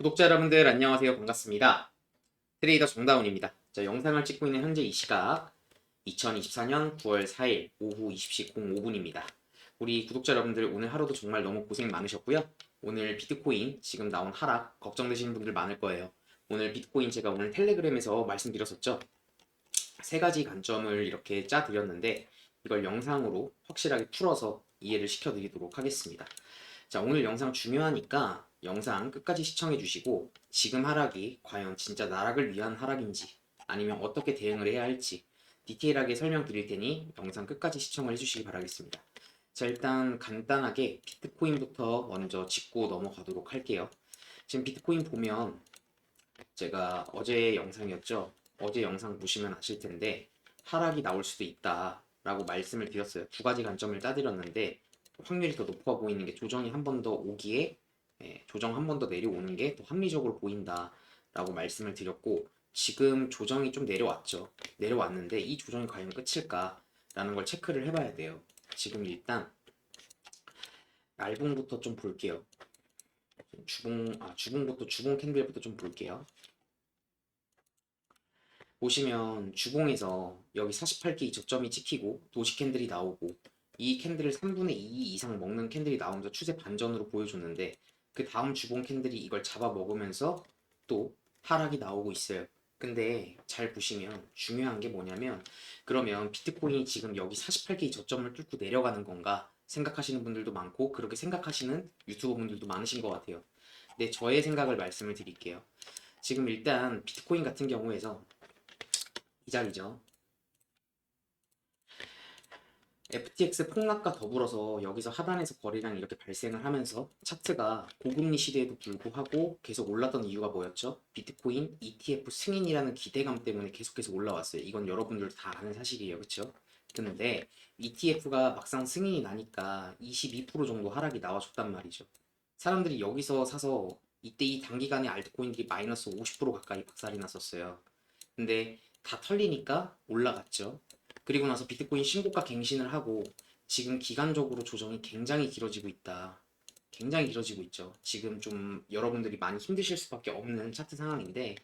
구독자 여러분들 안녕하세요. 반갑습니다. 트레이더 정다운입니다. 자 영상을 찍고 있는 현재 이 시각 2024년 9월 4일 오후 20시 05분입니다. 우리 구독자 여러분들 오늘 하루도 정말 너무 고생 많으셨고요. 오늘 비트코인 지금 나온 하락 걱정되시는 분들 많을 거예요. 오늘 비트코인 제가 오늘 텔레그램에서 말씀드렸었죠. 세 가지 관점을 이렇게 짜 드렸는데 이걸 영상으로 확실하게 풀어서 이해를 시켜드리도록 하겠습니다. 자 오늘 영상 중요하니까 영상 끝까지 시청해 주시고 지금 하락이 과연 진짜 나락을 위한 하락인지 아니면 어떻게 대응을 해야 할지 디테일하게 설명드릴 테니 영상 끝까지 시청을 해주시기 바라겠습니다. 자 일단 간단하게 비트코인부터 먼저 짚고 넘어가도록 할게요. 지금 비트코인 보면 제가 어제 영상이었죠. 어제 영상 보시면 아실 텐데 하락이 나올 수도 있다 라고 말씀을 드렸어요. 두 가지 관점을 따드렸는데 확률이 더 높아 보이는 게 조정이 한 번 더 오기에 예, 조정 한 번 더 내려오는 게더 합리적으로 보인다라고 말씀을 드렸고 지금 조정이 좀 내려왔죠. 내려왔는데 이 조정이 과연 끝일까라는 걸 체크를 해봐야 돼요. 지금 일단 날봉부터 좀 볼게요. 주봉 아 주봉부터 주봉 캔들부터 좀 볼게요. 보시면 주봉에서 여기 48개 저점이 찍히고 도시 캔들이 나오고 이 캔들을 3분의 2 이상 먹는 캔들이 나오면서 추세 반전으로 보여줬는데 그 다음 주봉 캔들이 이걸 잡아먹으면서 또 하락이 나오고 있어요. 근데 잘 보시면 중요한 게 뭐냐면 그러면 비트코인이 지금 여기 48개의 저점을 뚫고 내려가는 건가 생각하시는 분들도 많고 그렇게 생각하시는 유튜버 분들도 많으신 것 같아요. 근데 저의 생각을 말씀을 드릴게요. 지금 일단 비트코인 같은 경우에서 이 자리죠. FTX 폭락과 더불어서 여기서 하단에서 거래량이 이렇게 발생을 하면서 차트가 고금리 시대에도 불구하고 계속 올랐던 이유가 뭐였죠? 비트코인 ETF 승인이라는 기대감 때문에 계속해서 올라왔어요. 이건 여러분들도 다 아는 사실이에요. 그렇죠? 근데 ETF가 막상 승인이 나니까 22% 정도 하락이 나와줬단 말이죠. 사람들이 여기서 사서 이때 이 단기간에 알트코인들이 마이너스 50% 가까이 박살이 났었어요. 근데 다 털리니까 올라갔죠. 그리고 나서 비트코인 신고가 갱신을 하고 지금 기간적으로 조정이 굉장히 길어지고 있다. 굉장히 길어지고 있죠. 지금 좀 여러분들이 많이 힘드실 수밖에 없는 차트 상황인데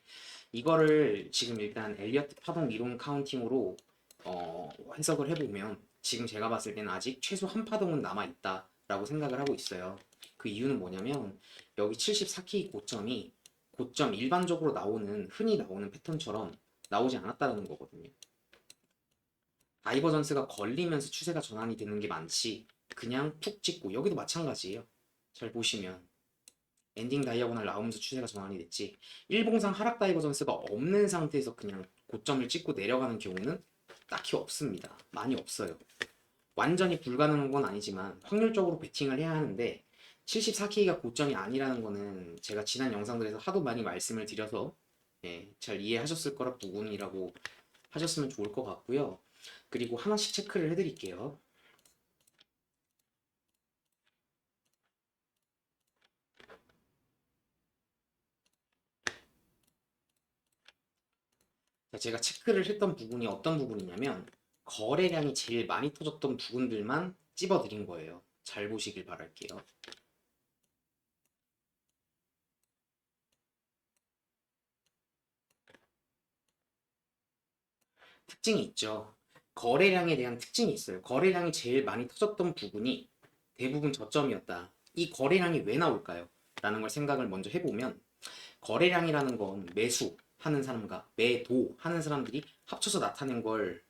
이거를 지금 일단 엘리어트 파동 이론 카운팅으로 어, 해석을 해보면 지금 제가 봤을 때는 아직 최소 한 파동은 남아 있다 라고 생각을 하고 있어요. 그 이유는 뭐냐면 여기 74K 고점이 고점 일반적으로 나오는 흔히 나오는 패턴처럼 나오지 않았다는 거거든요. 다이버전스가 걸리면서 추세가 전환이 되는 게 많지 그냥 푹 찍고 여기도 마찬가지예요. 잘 보시면 엔딩 다이아고날 나오면서 추세가 전환이 됐지 일봉상 하락 다이버전스가 없는 상태에서 그냥 고점을 찍고 내려가는 경우는 딱히 없습니다. 많이 없어요. 완전히 불가능한 건 아니지만 확률적으로 베팅을 해야 하는데 74K가 고점이 아니라는 거는 제가 지난 영상들에서 하도 많이 말씀을 드려서 예, 잘 이해하셨을 거라 부분이라고 하셨으면 좋을 것 같고요. 그리고 하나씩 체크를 해드릴게요. 자, 제가 체크를 했던 부분이 어떤 부분이냐면 거래량이 제일 많이 터졌던 부분들만 찝어드린 거예요. 잘 보시길 바랄게요. 특징이 있죠. 거래량에 대한 특징이 있어요. 거래량이 제일 많이 터졌던 부분이 대부분 저점이었다. 이 거래량이 왜 나올까요? 라는 걸 생각을 먼저 해보면 거래량이라는 건 매수하는 사람과 매도하는 사람들이 합쳐서 나타낸 걸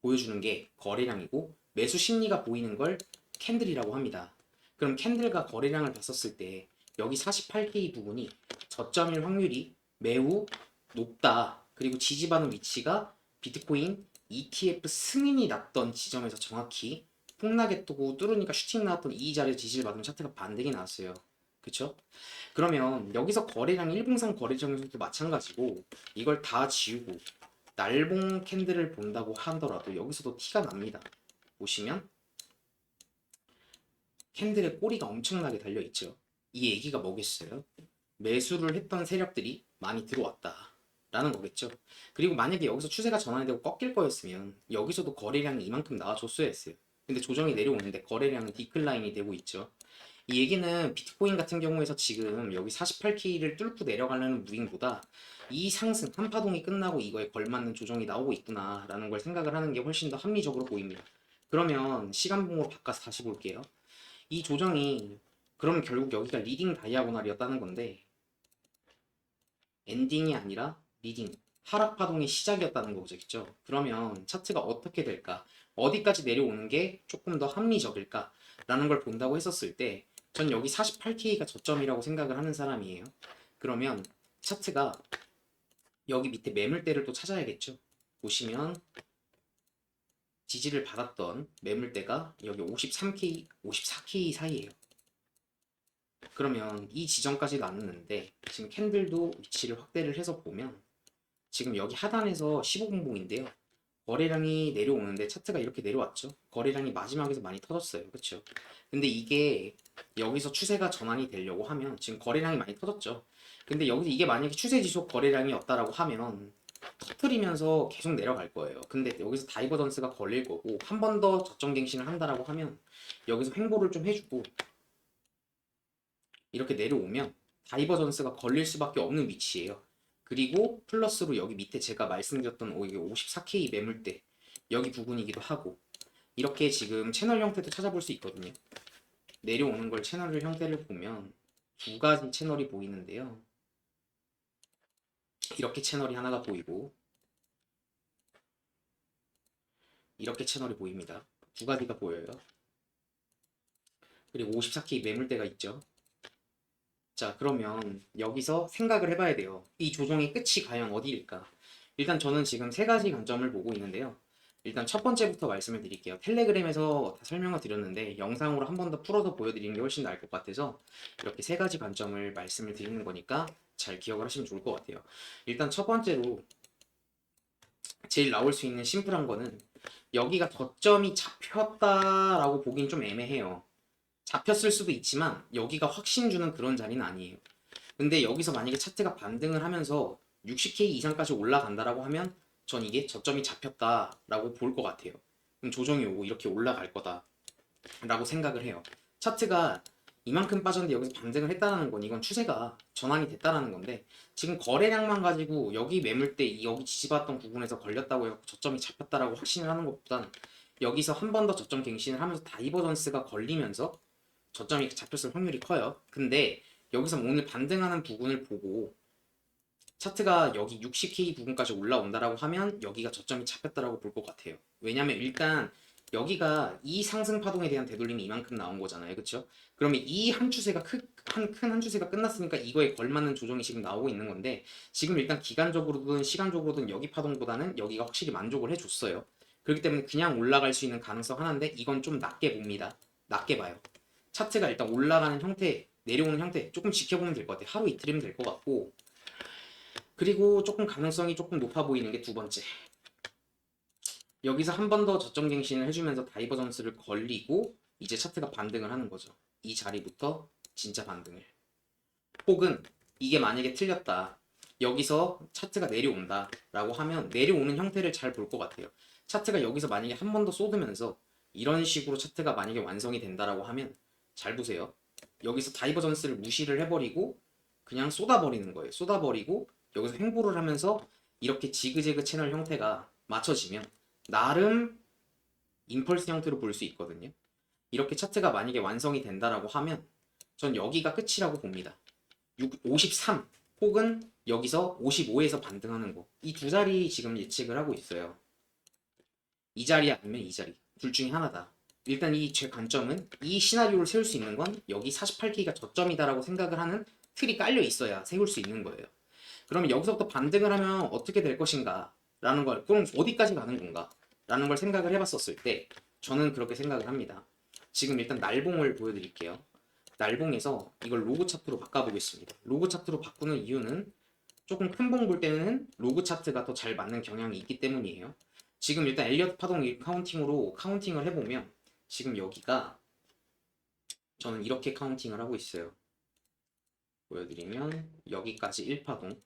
보여주는 게 거래량이고 매수 심리가 보이는 걸 캔들이라고 합니다. 그럼 캔들과 거래량을 봤었을 때 여기 48K 부분이 저점일 확률이 매우 높다. 그리고 지지받는 위치가 비트코인 ETF 승인이 났던 지점에서 정확히 폭락에 뜨고 뚫으니까 슈팅 나왔던 이 자리에 지지를 받으면 차트가 반등이 나왔어요. 그쵸? 그러면 여기서 거래량 일봉상 거래량에서도 마찬가지고 이걸 다 지우고 날봉 캔들을 본다고 하더라도 여기서도 티가 납니다. 보시면 캔들의 꼬리가 엄청나게 달려 있죠. 이 얘기가 뭐겠어요? 매수를 했던 세력들이 많이 들어왔다. 라는 거겠죠. 그리고 만약에 여기서 추세가 전환이 되고 꺾일 거였으면 여기서도 거래량이 이만큼 나와줬어야 했어요. 근데 조정이 내려오는데 거래량은 디클라인이 되고 있죠. 이 얘기는 비트코인 같은 경우에서 지금 여기 48K를 뚫고 내려가려는 무빙보다 이 상승 한파동이 끝나고 이거에 걸맞는 조정이 나오고 있구나라는 걸 생각을 하는 게 훨씬 더 합리적으로 보입니다. 그러면 시간봉으로 바꿔서 다시 볼게요. 이 조정이 그럼 결국 여기가 리딩 다이아고날이었다는 건데 엔딩이 아니라 리딩 하락 파동의 시작이었다는 거겠죠. 그러면 차트가 어떻게 될까? 어디까지 내려오는 게 조금 더 합리적일까? 라는 걸 본다고 했었을 때 전 여기 48K가 저점이라고 생각을 하는 사람이에요. 그러면 차트가 여기 밑에 매물대를 또 찾아야겠죠. 보시면 지지를 받았던 매물대가 여기 53K, 54K 사이에요. 그러면 이 지점까지 나왔는데 지금 캔들도 위치를 확대를 해서 보면 지금 여기 하단에서 15분봉인데요. 거래량이 내려오는데 차트가 이렇게 내려왔죠. 거래량이 마지막에서 많이 터졌어요. 그렇죠? 근데 이게 여기서 추세가 전환이 되려고 하면 지금 거래량이 많이 터졌죠. 근데 여기서 이게 만약에 추세 지속 거래량이 없다라고 하면 터트리면서 계속 내려갈 거예요. 근데 여기서 다이버전스가 걸릴 거고 한 번 더 저점 갱신을 한다라고 하면 여기서 횡보를 좀 해주고 이렇게 내려오면 다이버전스가 걸릴 수밖에 없는 위치예요. 그리고 플러스로 여기 밑에 제가 말씀드렸던 오, 이게 54K 매물대 여기 부분이기도 하고 이렇게 지금 채널 형태도 찾아볼 수 있거든요. 내려오는 걸 채널 형태를 보면 두 가지 채널이 보이는데요. 이렇게 채널이 하나가 보이고 이렇게 채널이 보입니다. 두 가지가 보여요. 그리고 54K 매물대가 있죠. 자, 그러면 여기서 생각을 해봐야 돼요. 이 조정의 끝이 과연 어디일까? 일단 저는 지금 세 가지 관점을 보고 있는데요. 일단 첫 번째부터 말씀을 드릴게요. 텔레그램에서 다 설명을 드렸는데 영상으로 한 번 더 풀어서 보여드리는 게 훨씬 나을 것 같아서 이렇게 세 가지 관점을 말씀을 드리는 거니까 잘 기억을 하시면 좋을 것 같아요. 일단 첫 번째로 제일 나올 수 있는 심플한 거는 여기가 저점이 잡혔다라고 보긴 좀 애매해요. 잡혔을 수도 있지만 여기가 확신 주는 그런 자리는 아니에요. 근데 여기서 만약에 차트가 반등을 하면서 60K 이상까지 올라간다라고 하면 전 이게 저점이 잡혔다라고 볼 것 같아요. 그럼 조정이 오고 이렇게 올라갈 거다라고 생각을 해요. 차트가 이만큼 빠졌는데 여기서 반등을 했다라는 건 이건 추세가 전환이 됐다라는 건데 지금 거래량만 가지고 여기 매물대 여기 지지받았던 부분에서 걸렸다고 해서 저점이 잡혔다라고 확신을 하는 것보단 여기서 한 번 더 저점 갱신을 하면서 다이버전스가 걸리면서 저점이 잡혔을 확률이 커요. 근데 여기서 오늘 반등하는 부분을 보고 차트가 여기 60K 부분까지 올라온다라고 하면 여기가 저점이 잡혔다라고 볼 것 같아요. 왜냐면 일단 여기가 이 상승 파동에 대한 되돌림이 이만큼 나온 거잖아요. 그렇죠? 그러면 이 한 추세가 큰큰 한 추세가 끝났으니까 이거에 걸맞는 조정이 지금 나오고 있는 건데 지금 일단 기간적으로든 시간적으로든 여기 파동보다는 여기가 확실히 만족을 해 줬어요. 그렇기 때문에 그냥 올라갈 수 있는 가능성 하나인데 이건 좀 낮게 봅니다. 낮게 봐요. 차트가 일단 올라가는 형태, 내려오는 형태 조금 지켜보면 될 것 같아요. 하루 이틀이면 될 것 같고 그리고 조금 가능성이 조금 높아 보이는 게 두 번째. 여기서 한 번 더 저점 갱신을 해주면서 다이버전스를 걸리고 이제 차트가 반등을 하는 거죠. 이 자리부터 진짜 반등을. 혹은 이게 만약에 틀렸다. 여기서 차트가 내려온다 라고 하면 내려오는 형태를 잘 볼 것 같아요. 차트가 여기서 만약에 한 번 더 쏟으면서 이런 식으로 차트가 만약에 완성이 된다라고 하면 잘 보세요. 여기서 다이버전스를 무시를 해버리고 그냥 쏟아버리는 거예요. 쏟아버리고 여기서 횡보를 하면서 이렇게 지그재그 채널 형태가 맞춰지면 나름 임펄스 형태로 볼 수 있거든요. 이렇게 차트가 만약에 완성이 된다라고 하면 전 여기가 끝이라고 봅니다. 6, 53 혹은 여기서 55에서 반등하는 거. 이 두 자리 지금 예측을 하고 있어요. 이 자리 아니면 이 자리. 둘 중에 하나다. 일단 이 제 관점은 이 시나리오를 세울 수 있는 건 여기 48K가 저점이다라고 생각을 하는 틀이 깔려 있어야 세울 수 있는 거예요. 그러면 여기서부터 반등을 하면 어떻게 될 것인가? 라는 걸, 그럼 어디까지 가는 건가? 라는 걸 생각을 해봤었을 때 저는 그렇게 생각을 합니다. 지금 일단 날봉을 보여드릴게요. 날봉에서 이걸 로그 차트로 바꿔보겠습니다. 로그 차트로 바꾸는 이유는 조금 큰 봉 볼 때는 로그 차트가 더 잘 맞는 경향이 있기 때문이에요. 지금 일단 엘리어트 파동 카운팅으로 카운팅을 해보면 지금 여기가 저는 이렇게 카운팅을 하고 있어요. 보여드리면 여기까지 1파동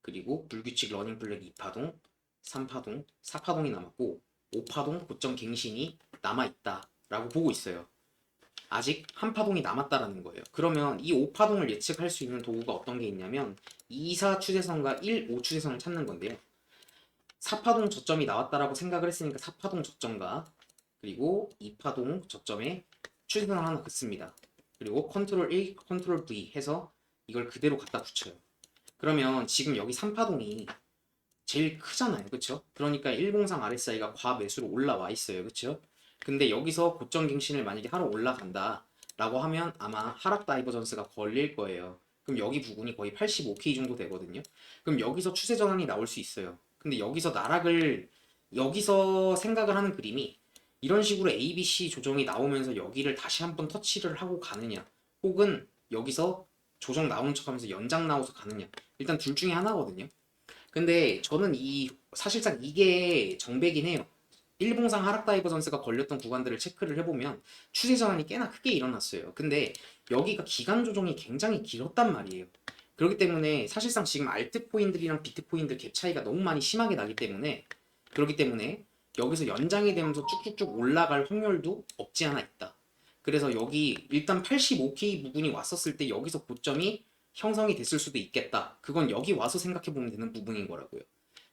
그리고 불규칙 러닝 블랙 2파동 3파동 4파동이 남았고 5파동 고점 갱신이 남아있다 라고 보고 있어요. 아직 한 파동이 남았다라는 거예요. 그러면 이 5파동을 예측할 수 있는 도구가 어떤 게 있냐면 2, 4 추세선과 1, 5 추세선을 찾는 건데요. 4파동 저점이 나왔다라고 생각을 했으니까 4파동 저점과 그리고 2파동 저점에 추세선을 하나 긋습니다. 그리고 컨트롤 A, 컨트롤 V 해서 이걸 그대로 갖다 붙여요. 그러면 지금 여기 3파동이 제일 크잖아요. 그쵸? 그러니까 103 RSI가 과매수로 올라와 있어요. 그쵸? 근데 여기서 고점 갱신을 만약에 하러 올라간다 라고 하면 아마 하락 다이버전스가 걸릴 거예요. 그럼 여기 부분이 거의 85K 정도 되거든요. 그럼 여기서 추세 전환이 나올 수 있어요. 근데 여기서 나락을 여기서 생각을 하는 그림이 이런 식으로 ABC 조정이 나오면서 여기를 다시 한번 터치를 하고 가느냐 혹은 여기서 조정 나오는 척하면서 연장 나와서 가느냐 일단 둘 중에 하나거든요. 근데 저는 이 사실상 이게 정배긴 해요. 일봉상 하락 다이버 전스가 걸렸던 구간들을 체크를 해보면 추세 전환이 꽤나 크게 일어났어요. 근데 여기가 기간 조정이 굉장히 길었단 말이에요. 그렇기 때문에 사실상 지금 알트코인들이랑 비트코인들 갭 차이가 너무 많이 심하게 나기 때문에 그렇기 때문에 여기서 연장이 되면서 쭉쭉쭉 올라갈 확률도 없지 않아 있다. 그래서 여기 일단 85K 부분이 왔었을 때 여기서 고점이 형성이 됐을 수도 있겠다. 그건 여기 와서 생각해 보면 되는 부분인 거라고요.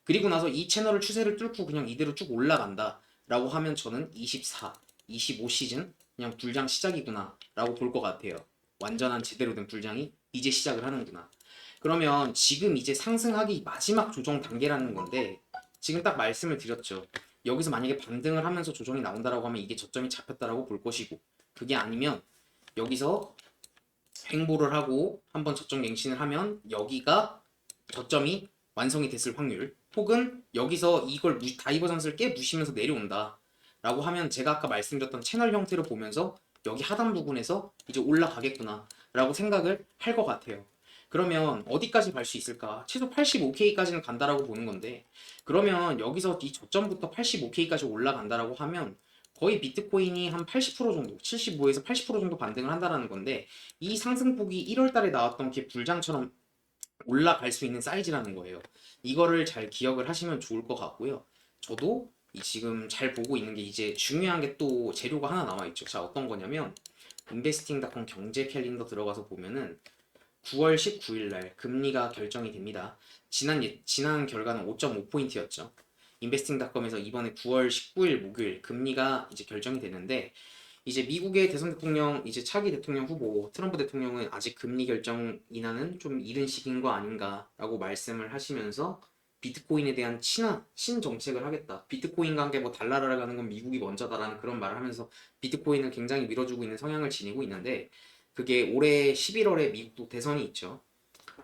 그리고 나서 이 채널을 추세를 뚫고 그냥 이대로 쭉 올라간다. 라고 하면 저는 24, 25 시즌 그냥 불장 시작이구나. 라고 볼 것 같아요. 완전한 제대로 된 불장이 이제 시작을 하는구나. 그러면 지금 이제 상승하기 마지막 조정 단계라는 건데 지금 딱 말씀을 드렸죠. 여기서 만약에 반등을 하면서 조정이 나온다라고 하면 이게 저점이 잡혔다라고 볼 것이고 그게 아니면 여기서 횡보를 하고 한번 저점 갱신을 하면 여기가 저점이 완성이 됐을 확률 혹은 여기서 이걸 무, 다이버전스를 깨 무시면서 내려온다 라고 하면 제가 아까 말씀드렸던 채널 형태로 보면서 여기 하단 부분에서 이제 올라가겠구나 라고 생각을 할 것 같아요 그러면 어디까지 갈 수 있을까 최소 85K까지는 간다라고 보는 건데 그러면 여기서 이 저점부터 85K까지 올라간다라고 하면 거의 비트코인이 한 80% 정도, 75에서 80% 정도 반등을 한다라는 건데 이 상승폭이 1월 달에 나왔던 게 불장처럼 올라갈 수 있는 사이즈라는 거예요. 이거를 잘 기억을 하시면 좋을 것 같고요. 저도 이 지금 잘 보고 있는 게 이제 중요한 게 또 재료가 하나 남아 있죠. 자, 어떤 거냐면 인베스팅닷컴 경제 캘린더 들어가서 보면은 9월 19일 날 금리가 결정이 됩니다. 지난 예- 지난 결과는 5.5포인트였죠. 인베스팅닷컴에서 이번에 9월 19일 목요일 금리가 이제 결정이 되는데 이제 미국의 대선 대통령 이제 차기 대통령 후보 트럼프 대통령은 아직 금리 결정 인하는 좀 이른 시기인 거 아닌가라고 말씀을 하시면서 비트코인에 대한 친화 신정책을 하겠다. 비트코인과 함께 뭐 달러를 가는 건 미국이 먼저다라는 그런 말을 하면서 비트코인을 굉장히 밀어주고 있는 성향을 지니고 있는데 그게 올해 11월에 미국 대선이 있죠.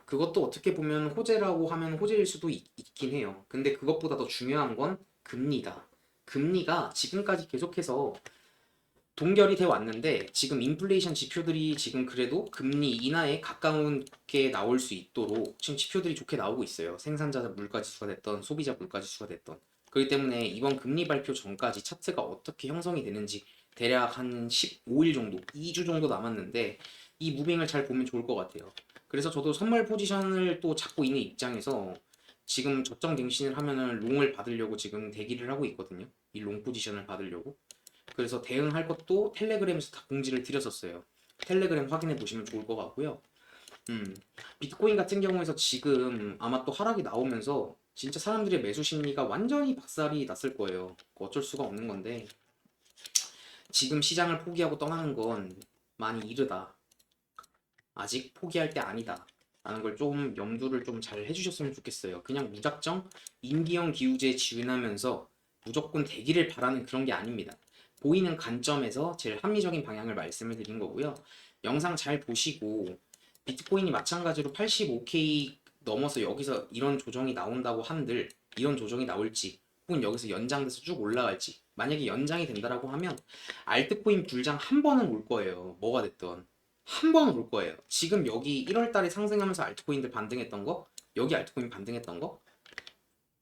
그것도 어떻게 보면 호재라고 하면 호재일 수도 있, 긴 해요. 근데 그것보다 더 중요한 건 금리다. 금리가 지금까지 계속해서 동결이 돼 왔는데 지금 인플레이션 지표들이 지금 그래도 금리 인하에 가까운 게 나올 수 있도록 지금 지표들이 좋게 나오고 있어요. 생산자 물가 지수가 됐던 소비자 물가 지수가 됐던 그렇기 때문에 이번 금리 발표 전까지 차트가 어떻게 형성이 되는지 대략 한 15일 정도, 2주 정도 남았는데 이 무빙을 잘 보면 좋을 것 같아요. 그래서 저도 선물 포지션을 또 잡고 있는 입장에서 지금 저점 갱신을 하면은 롱을 받으려고 지금 대기를 하고 있거든요. 이 롱 포지션을 받으려고. 그래서 대응할 것도 텔레그램에서 다 공지를 드렸었어요. 텔레그램 확인해 보시면 좋을 것 같고요. 음, 비트코인 같은 경우에서 지금 아마 또 하락이 나오면서 진짜 사람들의 매수 심리가 완전히 박살이 났을 거예요. 어쩔 수가 없는 건데 지금 시장을 포기하고 떠나는 건 많이 이르다. 아직 포기할 때 아니다. 라는 걸 좀 염두를 좀 잘 해주셨으면 좋겠어요. 그냥 무작정 인기형 기우제에 지원하면서 무조건 되기를 바라는 그런 게 아닙니다. 보이는 관점에서 제일 합리적인 방향을 말씀을 드린 거고요. 영상 잘 보시고 비트코인이 마찬가지로 85K 넘어서 여기서 이런 조정이 나온다고 한들 이런 조정이 나올지 혹은 여기서 연장돼서 쭉 올라갈지 만약에 연장이 된다라고 하면 알트코인 불장 한 번은 올 거예요. 뭐가 됐든 한 번은 올 거예요. 지금 여기 1월 달에 상승하면서 알트코인들 반등했던 거 여기 알트코인 반등했던 거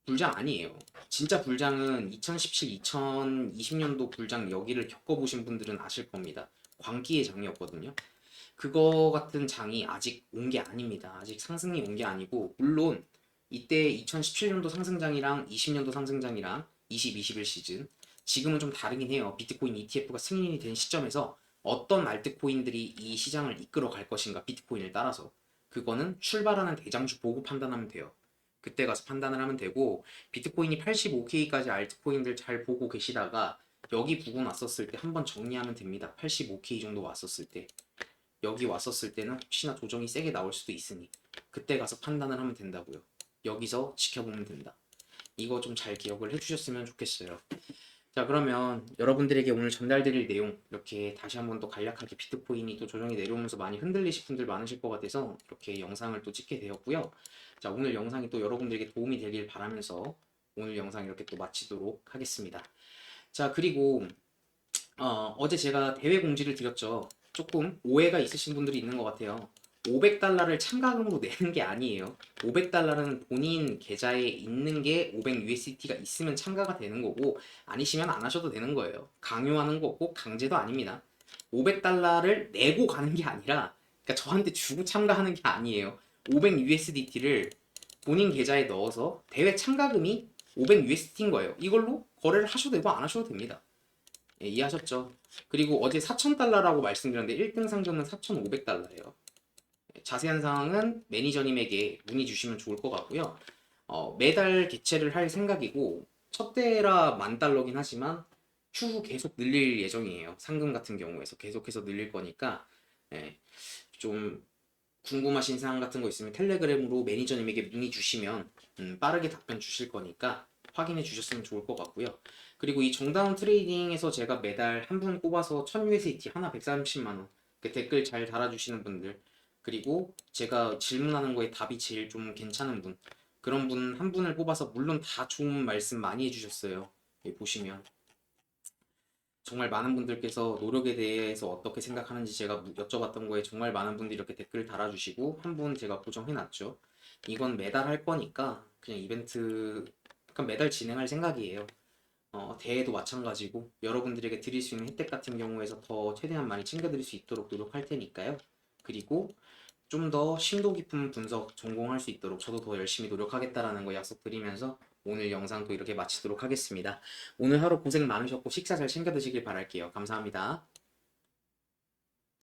불장 아니에요. 진짜 불장은 2017, 2020년도 불장 여기를 겪어보신 분들은 아실 겁니다. 광기의 장이었거든요. 그거 같은 장이 아직 온 게 아닙니다. 아직 상승이 온 게 아니고 물론 이때 2017년도 상승장이랑 20년도 상승장이랑 20, 21 시즌 지금은 좀 다르긴 해요. 비트코인 ETF가 승인이 된 시점에서 어떤 알트코인들이 이 시장을 이끌어 갈 것인가 비트코인을 따라서 그거는 출발하는 대장주 보고 판단하면 돼요. 그때 가서 판단을 하면 되고 비트코인이 85K까지 알트코인들 잘 보고 계시다가 여기 부근 왔었을 때 한번 정리하면 됩니다. 85K 정도 왔었을 때 여기 왔었을 때는 혹시나 조정이 세게 나올 수도 있으니 그때 가서 판단을 하면 된다고요. 여기서 지켜보면 된다. 이거 좀 잘 기억을 해주셨으면 좋겠어요. 자 그러면 여러분들에게 오늘 전달드릴 내용 이렇게 다시 한번 또 간략하게 비트코인이 또 조정이 내려오면서 많이 흔들리실 분들 많으실 것 같아서 이렇게 영상을 또 찍게 되었고요. 자 오늘 영상이 또 여러분들에게 도움이 되길 바라면서 오늘 영상 이렇게 또 마치도록 하겠습니다. 자 그리고 어, 어제 제가 대회 공지를 드렸죠. 조금 오해가 있으신 분들이 있는 것 같아요. 500달러를 참가금으로 내는 게 아니에요. 500달러는 본인 계좌에 있는 게 500USDT가 있으면 참가가 되는 거고 아니시면 안 하셔도 되는 거예요. 강요하는 거고 강제도 아닙니다. 500달러를 내고 가는 게 아니라 그러니까 저한테 주고 참가하는 게 아니에요. 500USDT를 본인 계좌에 넣어서 대회 참가금이 500USDT인 거예요. 이걸로 거래를 하셔도 되고 안 하셔도 됩니다. 예, 이해하셨죠? 그리고 어제 4,000달러라고 말씀드렸는데 1등 상점은 4,500달러예요. 자세한 사항은 매니저님에게 문의 주시면 좋을 것 같고요. 어, 매달 개최를 할 생각이고 첫 대라 만 달러긴 하지만 추후 계속 늘릴 예정이에요. 상금 같은 경우에서 계속해서 늘릴 거니까 예, 좀 궁금하신 사항 같은 거 있으면 텔레그램으로 매니저님에게 문의 주시면 음, 빠르게 답변 주실 거니까 확인해 주셨으면 좋을 것 같고요. 그리고 이 정다운 트레이딩에서 제가 매달 한 분 뽑아서 1000USDT 하나 130만 원. 그 댓글 잘 달아주시는 분들 그리고 제가 질문하는 거에 답이 제일 좀 괜찮은 분 그런 분 한 분을 뽑아서 물론 다 좋은 말씀 많이 해주셨어요. 여기 보시면 정말 많은 분들께서 노력에 대해서 어떻게 생각하는지 제가 무- 여쭤봤던 거에 정말 많은 분들이 이렇게 댓글 달아주시고 한 분 제가 고정해놨죠. 이건 매달 할 거니까 그냥 이벤트 그냥 매달 진행할 생각이에요. 어, 대회도 마찬가지고 여러분들에게 드릴 수 있는 혜택 같은 경우에서 더 최대한 많이 챙겨드릴 수 있도록 노력할 테니까요. 그리고 좀 더 심도 깊은 분석 전공할 수 있도록 저도 더 열심히 노력하겠다라는 거 약속드리면서 오늘 영상도 이렇게 마치도록 하겠습니다. 오늘 하루 고생 많으셨고 식사 잘 챙겨 드시길 바랄게요. 감사합니다.